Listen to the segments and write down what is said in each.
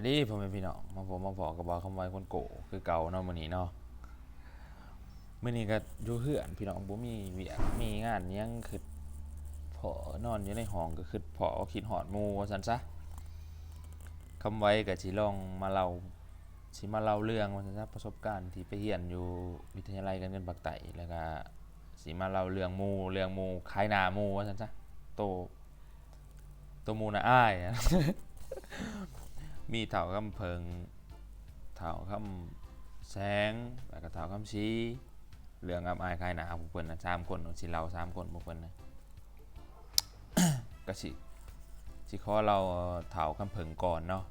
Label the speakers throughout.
Speaker 1: วัสดีพ่อแม่พี่น้องมาผมมาพอกับบอคำไว้คนโกคือเก่าเนาะมื้อนี้เนาะมื้อนี้ก็อยู่เฮือนพี่น้องบ่มีเวียกมีงานยังคือพอนอนอยู่ในห้องก็คือพอคิดฮอดหมู่ว่าซั่นซะคำไว้ก็สิลองมาเล่าสิมาเล่าเรื่องว่าซั่นซะประสบการณ์ที่ไปเรียนอยู่วิทยาลัยการเงินปากไตแล้วก็สิมาเล่าเรื่องหมู่เรื่องหมู่ขายหน้าหมู่ว่าซั่นซะโตโตหมู่น่ะอ้าย มีเถาคำเพิง เถาคำแสง แล้วก็เถาคำชี้เรื่องอับอายคายหนาบุคคลนะสามคนสิเราสามคนบุคคลนะก็สิสิขอเราเถาคำเพิงก่อนเนาะ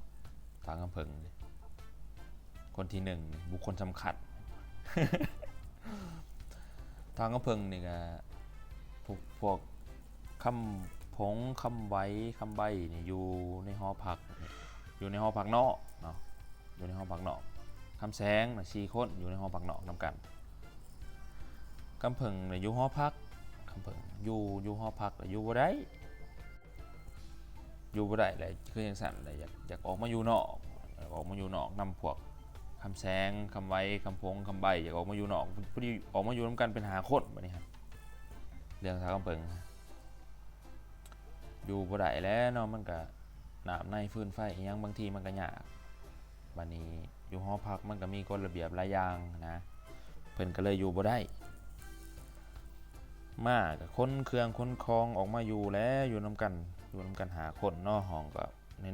Speaker 1: เถาคำเพิง คนที่หนึ่งบุคคลสำคัญเถาคำเพิงนี่ก็พวกพวกคำผงคำไว้คำใบนี่อยู่ในหอพัก อยู่ในห้องพักนอกเนาะอยู่ในห้องพักนอกคำแสงนะชีคนอยู่ในห้องพักนอกนำกันคำเพิ่งเนี่ยอยู่หอพักคำเพิ่งอยู่อยู่หอพักแต่อยู่บ่ได้อยู่บ่ได้เลยคือยังสั่นเลยอยากอยากออกมาอยู่นอกอยากออกมาอยู่นอกนำพวกคำแสงคำไว้คำพงคำใบอยากออกมาอยู่นอกพอดีออกมาอยู่นำกันเป็นหาคนแบบนี้ครับเรื่องทางคำเพิ่งอยู่บ่ได้แล้วเนาะมันก็ น้ำในฟืนไฟยังบางทีมันก็ยากบัดนี้อยู่หอพักมันก็มีกฎระเบียบหลายอย่างนะ เพิ่นก็เลยอยู่บ่ได้ มาก็คนเครื่องคนคลองออกมาอยู่แล้วอยู่นํกันอยู่นํกันหาคนเนาะห้องก็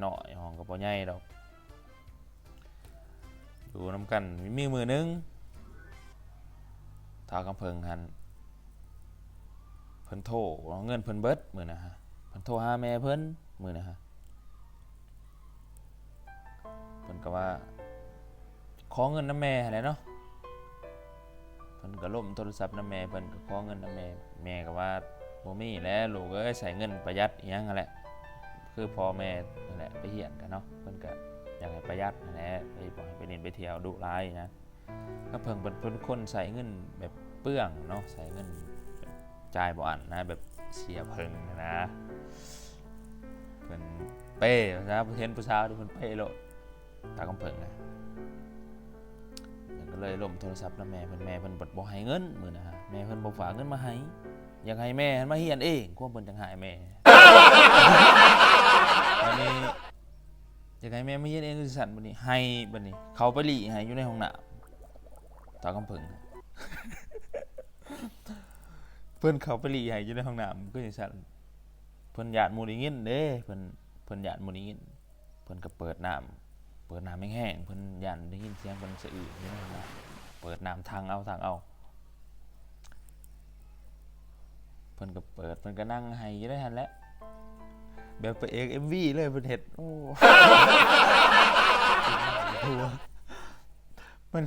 Speaker 1: น้อยๆห้องก็บ่ใหญ่ดอกอยู่นํกันมีมือหนึงท้าวกำเพิงหันเพิ่นโทรเอาเงินเพิ่นเบิดมื้อนะฮะเพิ่นโทรหาแม่เพิ่นมื้อนะฮะ เพิ่นก็ว่า ขอเงินน้ำแม่แหละเนาะเพิ่นก็ล่มโทรศัพท์น้ำแม่เพิ่นก็ขอเงินน้ำแม่แม่ก็ว่าบ่มีแล้วลูกเอ้ยใส่เงินประหยัดอีหยังนั่นแหละคือพ่อแม่นั่นแหละไปเฮียนกันเนาะเพิ่นก็อยากให้ประหยัดนั่นแหละไปบ่ให้ไปเล่นไปเที่ยวดุร้ายนะก็เพิ่งเพิ่นเพิ่นคนใส่เงินแบบเปลืองเนาะใส่เงินจ่ายบ่อันนะแบบเสียเพิ่งนะนะเพิ่นเป้นะเห็นผู้สาวที่เพิ่นเป้โลด ตากำเพิงนะมันก็เลยล่มโทรศัพท์นะแม่เพิ่นแม่เพิ่นบ่บ่ให้เงินมื้อนะฮะแม่เพิ่นบ่ฝากเงินมาให้อยากให้แม่หันมาเฮียนเองควบเพิ่นจังหายแม่บัดนี้อยากให้แม่มาเฮียนเองคือสั่นบัดนี้ให้บัดนี้ เขาไปหลีให้อยู่ในห้องน้ำตากำเพิงเพิ่นเขาไปหลีให้อยู่ในห้องน้ำก็จังซั่นเพิ่นญาติหมู่ได้ยินเด้เพิ่นเพิ่นญาติหมู่ได้ยินเพิ่นก็เปิดน้ำ เปิดน้ำแห้งเพิ่นยันได้ยินเสียงเพิ่นสะอื้นอยู่นห้องน้ำเปิดน้ำทางเอาทางเอาเพิ่นก็เปิดเพิ่นก็นั่งให้อยู่ได้หันแหละแบบไปเอก MV เลยเพิ่นเฮ็ดโอ้หัวมัน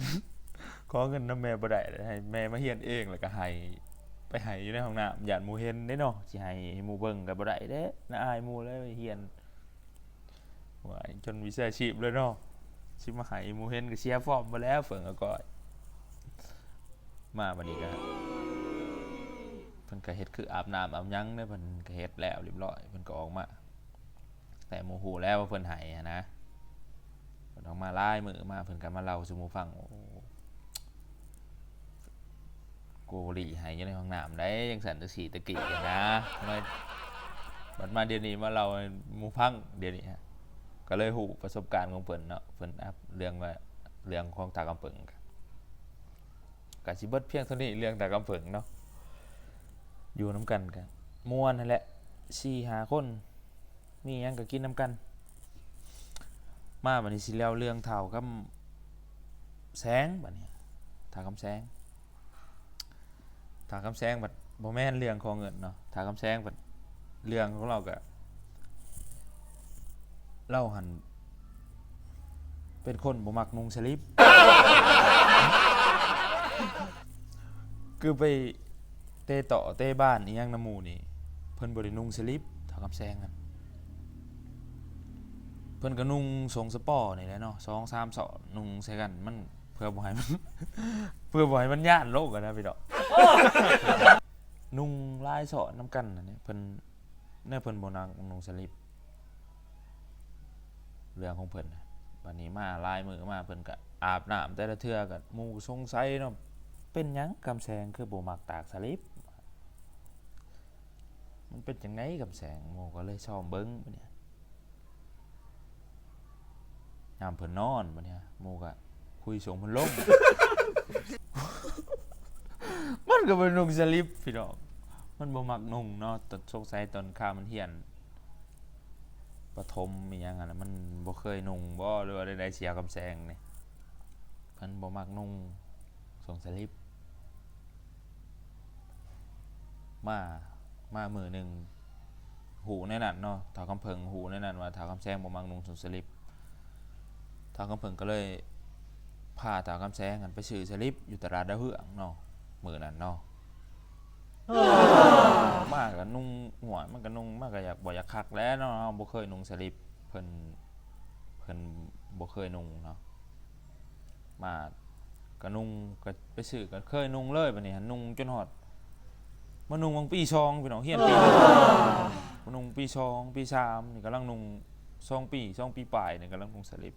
Speaker 1: ขอเงินน้ำแม่บ่ได้เลยให้แม่มาเฮียนเองแล้วก็ให้ไปให้อยู่ในห้องน้ำหยานหมู่เห็นได้เนาะสิให้หมู่เบิ่งก็บ่ได้เด้น่าอายหมู่เลยไปเฮียน วายจนวิชาชีพเลยเนาะชิมาหายมูเฮนก็เชียร์ฟอร์มมาแล้วเฟิงก็ก่อยมาบัดนี้ก็เพิ่นก็เฮ็ดคืออาบน้ำอาบยังเด้เพิ่นก็เฮ็ดแล้วเรียบร้อยเพิ่นก็ออกมา แต่หมู่ฮู้แล้วว่าเพิ่นหายนะเพิ่นออกมาไลายมือมาเพิ่นก็มาเล่าสู่หมู่ฟังโอ้กหลีหายอยู่ในห้องน้ำได้ยังสั่นตะสีตะกี้อะนะทำไมบัดมาเดี๋ยวนี้มาเล่ามูฟังเดี๋ยวนี้ฮะ ก็เลยหูประสบการณ์ของเพิ่นเนาะเพิ่นอัพเรื่องว่าเรื่องของตากำเปิงกันกะสิเบิดเพียงเท่านี้เรื่องตากำเปิงเนาะอยู่น้ำกันกันม่วนนั่นแหละสี่หาคนมียังก็กินน้ำกัน มาบัดนี้สิเล่าเรื่องเท่ากับแสงบัดนี้ถาคำแสงถาคำแสงบัดบ่แม่นเรื่องของเงินเนาะถาคำแสงบัดเรื่องของเราก็ เล่าหัน เป็นคนบ่มักนุงสลิป คือไปเตะต่อเตะบ้านอีหยังน้ำหมูนี่ เพิ่นบ่ได้นุ่งสลิปเท่ากับแซงกันเพิ่นก็นุ่งทรงสปอร์นี่แหละเนาะสองสามสอนุ่งใส่กันมันเพื่อบ่ให้มัน เพื่อบ่ให้มันย่านโลกกันนะพี่ดอก นุ่งลายสอน้ำกันนั่นนี่เพิ่นแน่เพิ่นบ่นักนุ่งสลิป เรื่องของเพิ่นน่ะบัดนี้มาลายมือมาเพิ่นก็อาบน้ำแต่ละเทื่อก็หมู่สงสัยเนาะเป็นหยังกำแสงคือบ่มักตากสลิปมันเป็นจังไดกำแสงหมู่ก็เลยชอบเบิ่งบัดเนี่ยยามเพิ่นนอนบัดเนี่ยหมู่ก็คุยส่งเพิ่นลง มันก็เป็นนุ่งสลิปพี่น้องมันบ่มักนุ่งเนาะตอนสงสัยตอนข้ามันเฮียน ประถมมีหยังอะนะมันบ่เคยนุ่งบ่หรือว่าใดๆเสียกำแสงนี่เพิ่นบ่มักนุ่งส่งสลิป มามามือหนึ่งหูในนั้นเนาะถาวคำเพิงหูในนั้นว่าถาวคำแซงบ่มักนุ่งส่งสลิปถาวคำเพิงก็เลยพาถาวคำแซงกันไปซื้อสลิปอยู่ตลาดดาวเฮืองเนาะมือนั้นเนาะ มากก็นุ่งหัวมันก็นุ่งมากก็อยากบ่อยากคักแล้วเนาะบ่เคยนุ่งสลิปเพิ่นเพิ่นบ่เคยนุ่งเนาะมาก็นุ่งก็ไปซื้อก็เคยนุ่งเลยบัดนี้หันนุ่งจนฮอดมานุ่งวังปีชองพี่น้องเฮียนปีมานุ่งปีชองปีสามนี่กำลังนุ่งสองปีสองปีปลายนี่กำลังนุ่งสลิป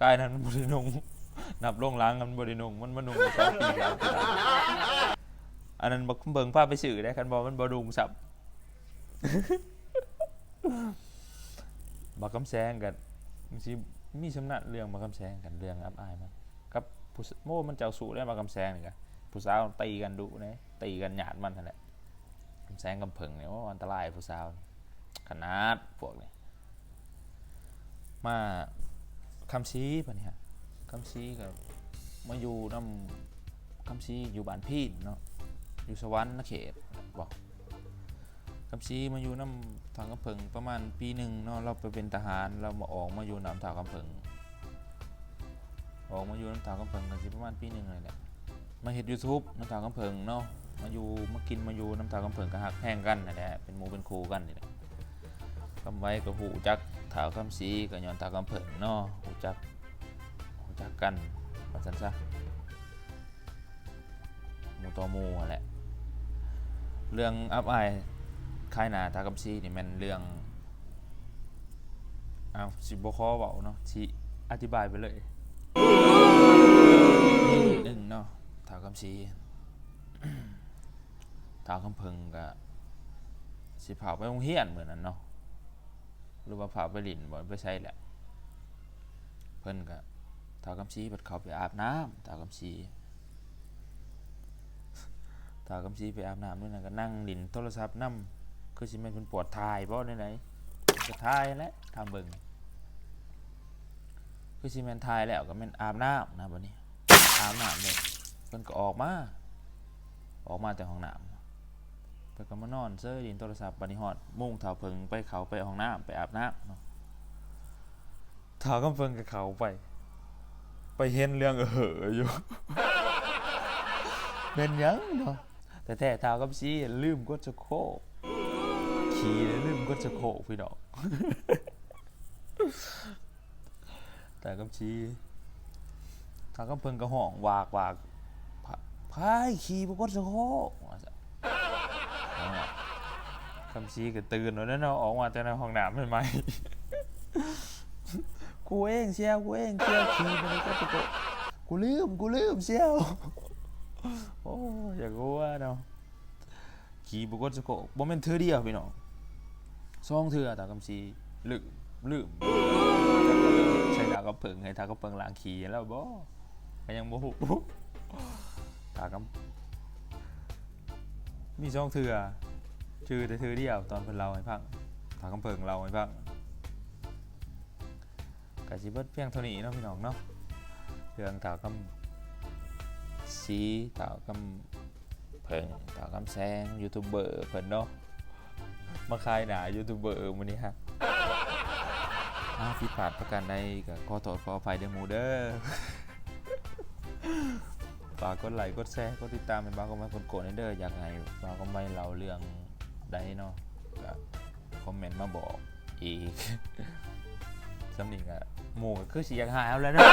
Speaker 1: กายนั้นมันบ่ได้นุ่งนับลงล้างกันบ่ได้นุ่งมันมานุ่งสองปีสามปี อันนั้นบักเบิงภาพไปสื่อได้คันบอมันบ่ดุงสับบักคำแซงกันสิมีสำนักเรื่องบักคำแซงกันเรื่องอับอายมันกับผู้โมมันเจ้าสู่ได้บักคำแซงนี่กันผู้สาวตีกันดุน่ตีกันหยาดมันนั่นแหละคำแซงกำเพิงเนี่ยว่าอันตรายผู้สาวขนาดพวกนี้มาคำชี้ปะเนี่ยคำชี้กับมาอยู่น้ำคำชี้อยู่บ้านพี่เนาะ อยู่สวรรค์นะเขตบอกคำซีมาอยู่น้ำทางกำเพิงประมาณปีหนึ่งเนาะเราไปเป็นทหารเรามาออกมาอยู่น้ำทางกำเพิงออกมาอยู่น้ำทางกำเพิงกันสิประมาณปีหนึ่งเลยแหละมาเห็ดยูทูบน้ำทางกำเพิงเนาะมาอยู่มากินมาอยู่น้ำทางกำเพิงก็หักแห้งกันนั่นแหละเป็นหมูเป็นครูกันนี่แหละคำไว้ก็หูจักถาวคำซีก็ย้อนทางกำเพิงเนาะหูจักหูจักกันว่าสันซะหมูต่อหมูนั่นแหละ เรื่องอับอค่ายหนาตากับซีนี่มันเรื่องอ้าวสิบคอเบาเนาะชีอธิบายไปเลยนิดหนึ่งเนาะตากับซีตาคำเพึงกับสิพาไปโรงเรียนเหมือนนั้นเนาะหรือว่าพาไปหลินบ่ไปใช่แหละ เพิ่นก็ตาคำซีเปิดเขาไปอาบน้ำตาคำซี ถ้ากำซีไปอาบน้ำด้วยนะก็นั่งดินโทรศัพท์นํคือสิแม่นเพิ่นปวดทายบ่ได้ไหนก็ทายและทำเบิ่งคือสิแม่นทายแล้วก็แม่นอาบน้ำนะบัดนี้อาบน้ำเลยเพิ่นก็ออกมา ออกมาจากห้องน้ำเพิ่นก็มานอนเซ้อดินโทรศัพท์บัดนี้ฮอดมุ่งเท้าเพิ่งไปเขาไปห้องน้ำไปอาบน้ำเนาะเท้ากำเพิ่งกับเขาไป ไปเห็นเรื่องเอออยู่ เป็นยังเนาะ แต่แต่เท้ากับซีลืมกดสะโคกขี่แล้วลืมกดสะโคกพี่ดอกแต่กับซีทางกับเพิ่นก็ห้องวากวากพะพายขี่บ่กดสะโคกคำซีก็ตื่นแล้วเนาออกมาจากในห้องน้ำใหม่ๆกูเองเชียวกูเองเชียวขี่บ่ได้กดสะโคกกูลืมกูลืมเชียวากูว่าเนาะขี่บุกดสะโกบ่แม่นเทื่อเดียวพี่น้องสองเทื่อตากำซีลืมลืมใช้ตากำเพิงให้ตากำเพิงล้างขี่แล้วบ่ก็ยังบ่ฮู้ตากำมีสองเทื่อชื่อแต่เทื่อเดียวตอนเพิ่นเล่าให้ฟังตากำเพิงเล่าให้ฟังก็สิเบิดเพียงเท่านี้เนาะพี่น้องเนาะเรื่องตากำสีตากำ tạo căm phận tạo căm sen youtuber เพิ่นเนาะมาขายหนายูทูบเบอร์มื้อนี้ฮะอ้าวผิดพลาดประการใดก็ขอโทษขออภัยเด้อหมู่เด้อฝากกดไลค์กดแชร์กดติดตามเป็นบ้าวก็ไม่คนโกรธเด้ออยากให้บ้าก็ไม่เล่าเรื่องใดเนาะก็คอมเมนต์มาบอกอีกสำนีก็หมู่ก็คือสิอยากหายเอาแล้วเนาะ